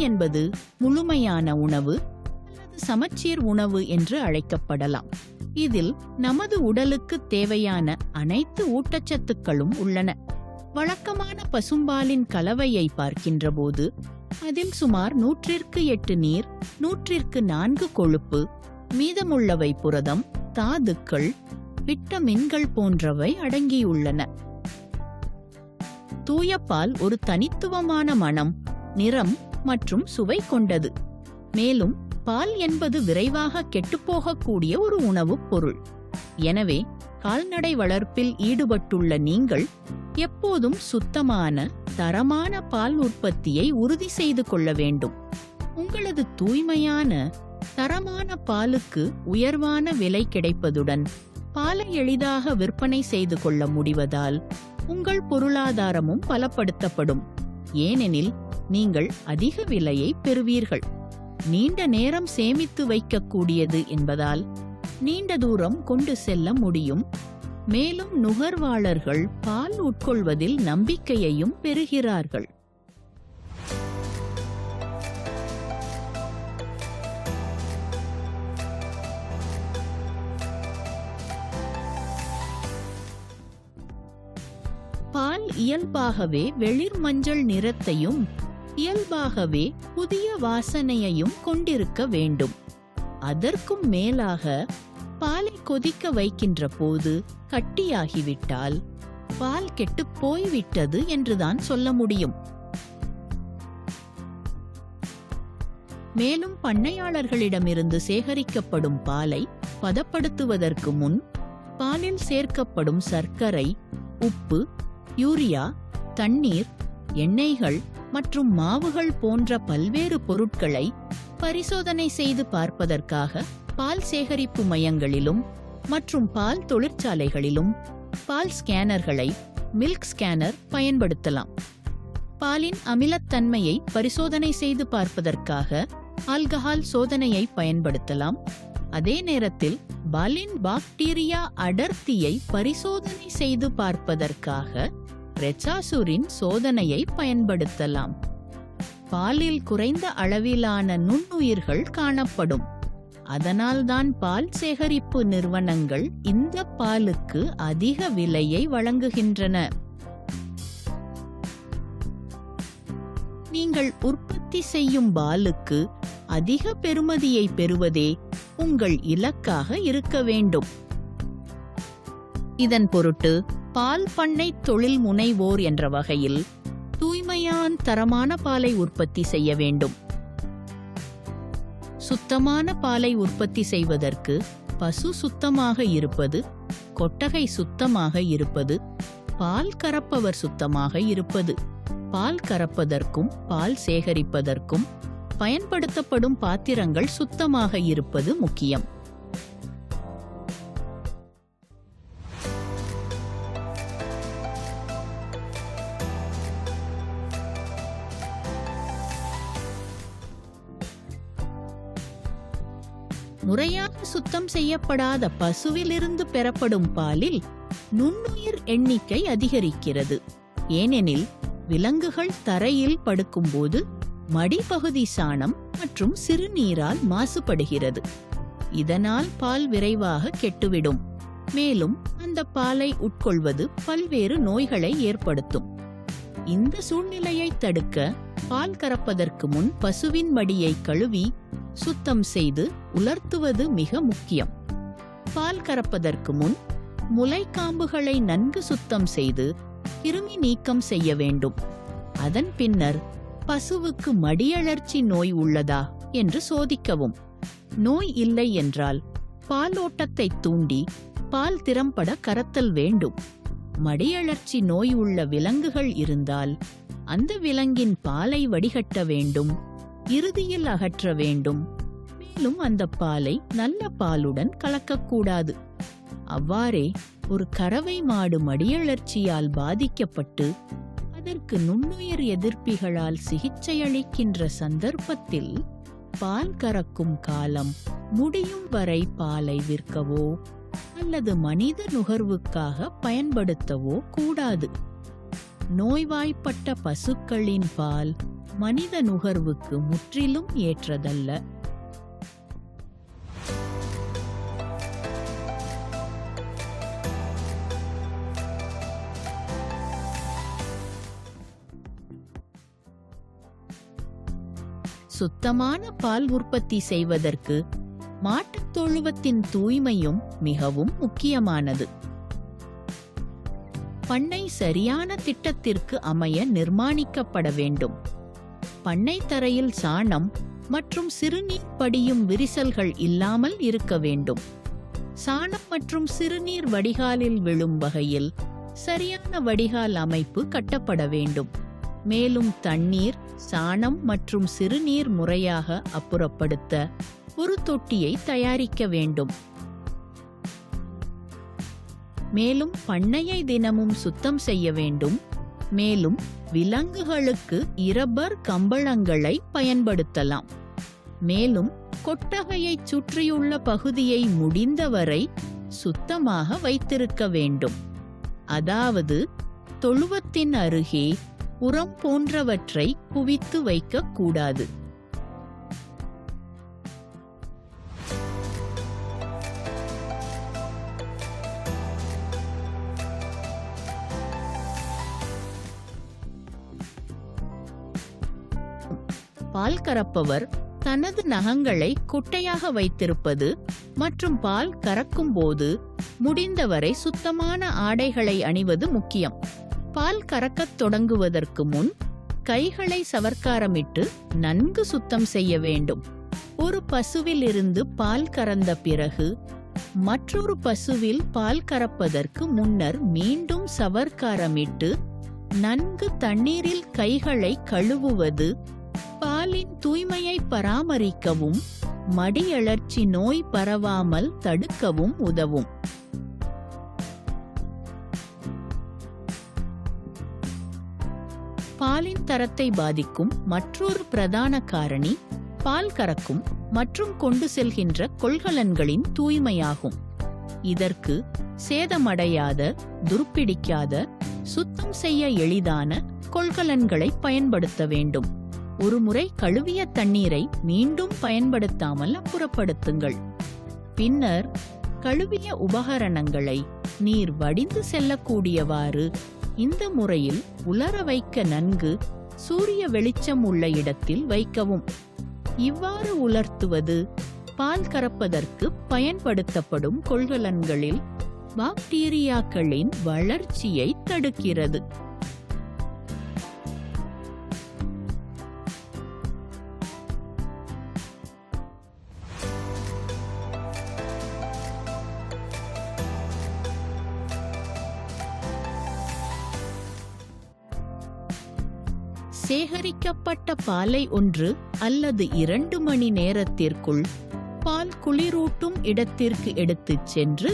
என்பது முழுமையான உணவு சமச்சீர் உணவு என்று அழைக்கப்படலாம். இதில் நமது உடலுக்கு தேவையான அனைத்து ஊட்டச்சத்துக்களும் உள்ளன. வழக்கமான பசும்பாலின் கலவையை பார்க்கின்றபோது அதில் சுமார் நூற்றிற்கு எட்டு நீர் நூற்றிற்கு நான்கு கொழுப்பு மீதமுள்ளவை புரதம் தாதுக்கள் விட்டமின்கள் போன்றவை அடங்கியுள்ளன. தூயப்பால் ஒரு தனித்துவமான மணம் நிறம் மற்றும் சுவை கொண்டது. மேலும் பால் என்பது விரைவாக கெட்டுப்போகக்கூடிய ஒரு உணவுப் பொருள். எனவே கால்நடை வளர்ப்பில் ஈடுபட்டுள்ள நீங்கள் எப்போதும் சுத்தமான தரமான பால் உற்பத்தியை உறுதி செய்து கொள்ள வேண்டும். உங்களது தூய்மையான தரமான பாலுக்கு உயர்வான விலை கிடைப்பதுடன் பாலை எளிதாக விற்பனை செய்து கொள்ள முடிவதால் உங்கள் பொருளாதாரமும் பலப்படுத்தப்படும். ஏனெனில் நீங்கள் அதிக விலையை பெறுவீர்கள். நீண்ட நேரம் சேமித்து வைக்கக்கூடியது என்பதால் நீண்ட தூரம் கொண்டு செல்ல முடியும். மேலும் நுகர்வாளர்கள் பால் உட்கொள்வதில் நம்பிக்கையையும் பெறுகிறார்கள். பால் இயல்பாகவே வெளிர் மஞ்சள் நிறத்தையும் இயல்பாகவே புதிய வாசனையையும் கொண்டிருக்க வேண்டும். அதற்கும் மேலாக பாலை கொதிக்க வைக்கின்ற போது கட்டியாகிவிட்டால் பால் கெட்டு போய்விட்டது என்றுதான் சொல்ல முடியும். மேலும் பண்ணையாளர்களிடமிருந்து சேகரிக்கப்படும் பாலை பதப்படுத்துவதற்கு முன் பாலில் சேர்க்கப்படும் சர்க்கரை உப்பு யூரியா தண்ணீர் எண்ணெய்கள் மற்றும் மாவுகள் போன்ற பல்வேறு பொருட்களை பரிசோதனை செய்து பார்ப்பதற்காக பால் சேகரிப்பு மையங்களிலும் மற்றும் பால் தொழிற்சாலைகளிலும் பால் ஸ்கேனர்களை மில்க் ஸ்கேனர் பயன்படுத்தலாம். பாலின் அமிலத்தன்மையை பரிசோதனை செய்து பார்ப்பதற்காக ஆல்கஹால் சோதனையை பயன்படுத்தலாம். அதே நேரத்தில் பாலின் பாக்டீரியா அடர்த்தியை பரிசோதனை செய்து பார்ப்பதற்காக ரெச்சாசூரின் சோதனையை பயன்படுத்தலாம். பாலில் குறைந்த அளவிலான நுண்ணுயிர்கள் காணப்படும். அதனால்தான் பால் சேகரிப்பு நிறுவனங்கள் இந்த பாலுக்கு அதிக விலையை வழங்குகின்றன. நீங்கள் உற்பத்தி செய்யும் பாலுக்கு அதிக பெறுமதியை பெறுவதே உங்கள் இலக்காக இருக்க வேண்டும். இதன் பொருட்டு பால் பண்ணை தொழில் முனைவோர் என்ற வகையில் தூய்மையான தரமான பாலை உற்பத்தி செய்ய வேண்டும். சுத்தமான பாலை உற்பத்தி செய்வதற்கு பசு சுத்தமாக இருப்பது கொட்டகை சுத்தமாக இருப்பது பால் கறப்பவர் சுத்தமாக இருப்பது. பால் கறப்பதற்கும் பால் சேகரிப்பதற்கும் பயன்படுத்தப்படும் பாத்திரங்கள் சுத்தமாக இருப்பது முக்கியம். முறையாக சுத்தம் செய்யப்படாத பசுவிலிருந்து பெறப்படும் பாலில் நுண்ணுயிர் எண்ணிக்கை அதிகரிக்கிறது. ஏனெனில் விலங்குகள் தரையில் படுக்கும்போது மடிப்பகுதி சாணம் மற்றும் சிறுநீரால் மாசுபடுகிறது. இதனால் பால் விரைவாக கெட்டுவிடும். மேலும் அந்த பாலை உட்கொள்வது பல்வேறு நோய்களை ஏற்படுத்தும். இந்த சூழ்நிலையை தடுக்க பால் கறப்பதற்கு முன் பசுவின் மடியை கழுவி சுத்தம் செய்து உலர்த்துவது மிக முக்கியம். பால் கறப்பதற்கு முன் முலைக்காம்புகளை நன்கு சுத்தம் செய்து கிருமி நீக்கம் செய்ய வேண்டும். அதன் பின்னர் பசுவுக்கு மடியழற்சி நோய் உள்ளதா என்று சோதிக்கவும். நோய் இல்லை என்றால் பாலோட்டத்தை தூண்டி பால் திறம்பட கறத்தல் வேண்டும். மடியழற்சி நோய் உள்ள விலங்குகள் இருந்தால் அந்த விலங்கின் பாலை வடிகட்ட வேண்டும் இறுதியில் அகற்ற வேண்டும். மேலும் அந்த பாலை நல்ல பாலுடன் கலக்கக்கூடாது. அவ்வாறே ஒரு கறவை மாடு மடியழற்சியால் பாதிக்கப்பட்டு அதற்கு நுண்ணுயிர் எதிர்ப்பிகளால் சிகிச்சையளிக்கின்ற சந்தர்ப்பத்தில் பால் கறக்கும் காலம் முடியும் வரை பாலை விற்கவோ அல்லது மனித நுகர்வுக்காக பயன்படுத்தவோ கூடாது. நோய்வாய்ப்பட்ட பசுக்களின் பால் மனித நுகர்வுக்கு முற்றிலும் ஏற்றதல்ல. சுத்தமான பால் உற்பத்தி செய்வதற்கு மாட்டுத் தொழுவத்தின் தூய்மையும் மிகவும் முக்கியமானது. பண்ணை சரியான திட்டத்திற்கு அமைய நிர்மாணிக்கப்பட வேண்டும். பண்ணை தரையில் சாணம் மற்றும் சிறுநீர் படியும் விரிசல்கள் இல்லாமல் இருக்க வேண்டும். சாணம் மற்றும் சிறுநீர் வடிகாலில் விழும் வகையில் சரியான வடிகால் அமைப்பு கட்டப்பட வேண்டும். மேலும் தண்ணீர் சாணம் மற்றும் சிறுநீர் முறையாக அப்புறப்படுத்த ஒரு தொட்டியை தயாரிக்க வேண்டும். மேலும் பண்ணையை தினமும் சுத்தம் செய்ய வேண்டும். மேலும் விலங்குகளுக்கு இரப்பர் கம்பளங்களை பயன்படுத்தலாம். மேலும் கொட்டகையைச் சுற்றியுள்ள பகுதியை முடிந்தவரை சுத்தமாக வைத்திருக்க வேண்டும். அதாவது தொழுவத்தின் அருகே உரம் போன்றவற்றை குவித்து வைக்கக்கூடாது. பால் கறப்பவர் தனது நகங்களை குட்டையாக வைத்திருப்பது மற்றும் பால் கறக்கும் போது முடிந்தவரை சுத்தமான ஆடைகளை அணிவது முக்கியம். பால் கறக்கத் தொடங்குவதற்கு முன் கைகளை சவர்க்காரமிட்டு நன்கு சுத்தம் செய்ய வேண்டும். ஒரு பசுவில் இருந்து பால் கறந்த பிறகு மற்றொரு பசுவில் பால் கறப்பதற்கு முன்னர் மீண்டும் சவர்க்காரமிட்டு நன்கு தண்ணீரில் கைகளை கழுவுவது உடலின் தூய்மையை பராமரிக்கவும் மடியழற்சி நோய் பரவாமல் தடுக்கவும் உதவும். பாலின் தரத்தை பாதிக்கும் மற்றொரு பிரதான காரணி பால் கறக்கும் மற்றும் கொண்டு செல்கின்ற கொள்கலன்களின் தூய்மையாகும். இதற்கு சேதமடையாத துருப்பிடிக்காத சுத்தம் செய்ய எளிதான கொள்கலன்களை பயன்படுத்த வேண்டும். ஒருமுறை கழுவிய தண்ணீரை மீண்டும் பயன்படுத்தாமல் அப்புறப்படுத்துங்கள். பின்னர் கழுவிய உபகரணங்களை நீர் வடிந்து செல்லக்கூடியவாறு இந்த முறையில் உலர வைக்க நன்கு சூரிய வெளிச்சம் உள்ள இடத்தில் வைக்கவும். இவ்வாறு உலர்த்துவது பால் கறப்பதற்கு பயன்படுத்தப்படும் கொள்கலன்களில் பாக்டீரியாக்களின் வளர்ச்சியை தடுக்கிறது. சுத்திகரிக்கப்பட்ட பாலை ஒன்று அல்லது இரண்டு மணி நேரத்திற்குள் பால் குளிரூட்டும் இடத்திற்கு எடுத்துச் சென்று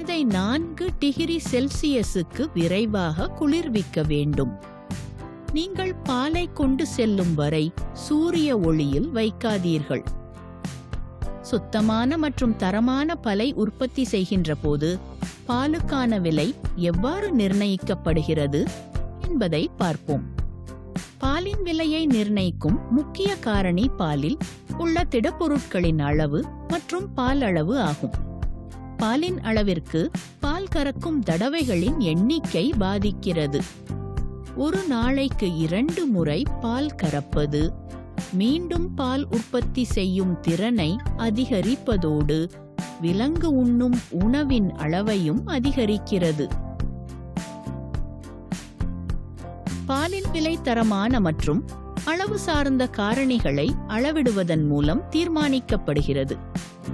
அதை நான்கு டிகிரி செல்சியஸுக்கு விரைவாக குளிர்விக்க வேண்டும். நீங்கள் பாலை கொண்டு செல்லும் வரை சூரிய ஒளியில் வைக்காதீர்கள். சுத்தமான மற்றும் தரமான பலை உற்பத்தி செய்கின்ற போது பாலுக்கான விலை எவ்வாறு நிர்ணயிக்கப்படுகிறது என்பதை பார்ப்போம். பாலின் விலையை நிர்ணயிக்கும் முக்கிய காரணி பாலில் உள்ள திடப்பொருட்களின் அளவு மற்றும் பால் அளவு ஆகும். பாலின் அளவிற்கு பால் கறக்கும் தடவைகளின் எண்ணிக்கை பாதிக்கிறது. ஒரு நாளைக்கு இரண்டு முறை பால் கறப்பது மீண்டும் பால் உற்பத்தி செய்யும் திறனை அதிகரிப்பதோடு விலங்கு உண்ணும் உணவின் அளவையும் அதிகரிக்கிறது. பாலின் விலை தரமான மற்றும் அளவு சார்ந்த காரணிகளை அளவிடுவதன் மூலம் தீர்மானிக்கப்படுகிறது.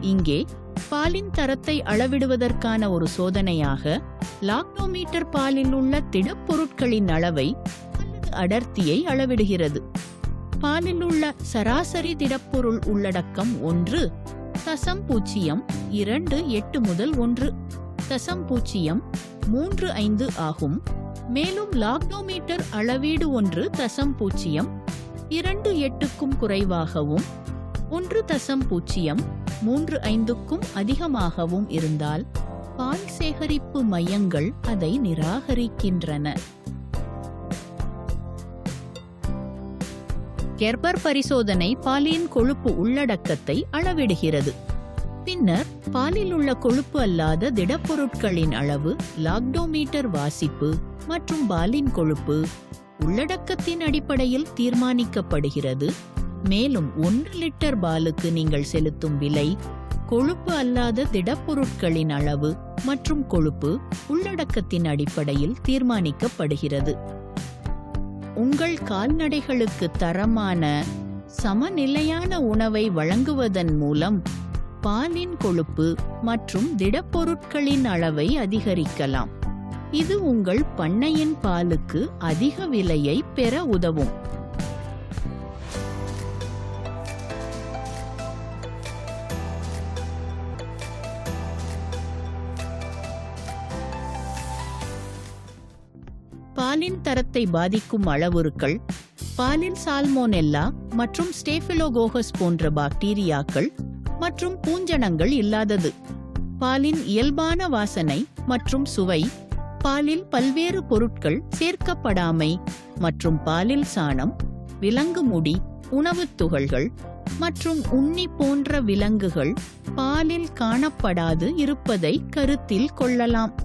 இங்கே பாலின் தரத்தை அளவிடுவதற்கான ஒரு சோதனையாக லாக்டோமீட்டர் பாலில் உள்ள திடப்பொருட்களின் அளவை அல்லது அடர்த்தியை அளவிடுகிறது. பாலில் உள்ள சராசரி திடப்பொருள் உள்ளடக்கம் ஒன்று தசம் பூஜ்ஜியம் இரண்டு எட்டு முதல் ஒன்று தசம் பூஜ்ஜியம் மூன்று ஐந்து ஆகும். மேலும் லாக்டோமீட்டர் அளவீடு ஒன்று தசம் பூஜ்ஜியம் இரண்டு எட்டுக்கும் குறைவாகவும் ஒன்று தசம் பூஜ்ஜியம் மூன்று ஐந்துக்கும் அதிகமாகவும் இருந்தால் பால் சேகரிப்பு மையங்கள் அதை நிராகரிக்கின்றன. கெர்பர் பரிசோதனை பாலின் கொழுப்பு உள்ளடக்கத்தை அளவிடுகிறது. பின்னர் பாலில் உள்ள கொழுப்பு அல்லாத திடப்பொருட்களின் அளவு லாக்டோமீட்டர் வாசிப்பு மற்றும் பாலின் கொழுப்பு உள்ளடக்கத்தின் அடிப்படையில் தீர்மானிக்கப்படுகிறது. மேலும் ஒன்று லிட்டர் பாலுக்கு நீங்கள் செலுத்தும் விலை கொழுப்பு அல்லாத திடப்பொருட்களின் அளவு மற்றும் கொழுப்பு உள்ளடக்கத்தின் அடிப்படையில் தீர்மானிக்கப்படுகிறது. உங்கள் கால்நடைகளுக்கு தரமான சமநிலையான உணவை வழங்குவதன் மூலம் பாலின் கொழுப்பு மற்றும் திடப்பொருட்களின் அளவை அதிகரிக்கலாம். இது உங்கள் பண்ணையின் பாலுக்கு அதிக விலையை பெற உதவும். பாலின் தரத்தை பாதிக்கும் அளவுருக்கள் பாலின் சால்மோனெல்லா மற்றும் ஸ்டேஃபிலோகோகஸ் போன்ற பாக்டீரியாக்கள் மற்றும் பூஞ்சணங்கள் இல்லாதது. பாலின் இயல்பான வாசனை மற்றும் சுவை பாலில் பல்வேறு பொருட்கள் சேர்க்கப்படாமை மற்றும் பாலில் சாணம் விலங்கு முடி உணவுத் துகள்கள் மற்றும் உண்ணி போன்ற விலங்குகள் பாலில் காணப்படாது இருப்பதை கருத்தில் கொள்ளலாம்.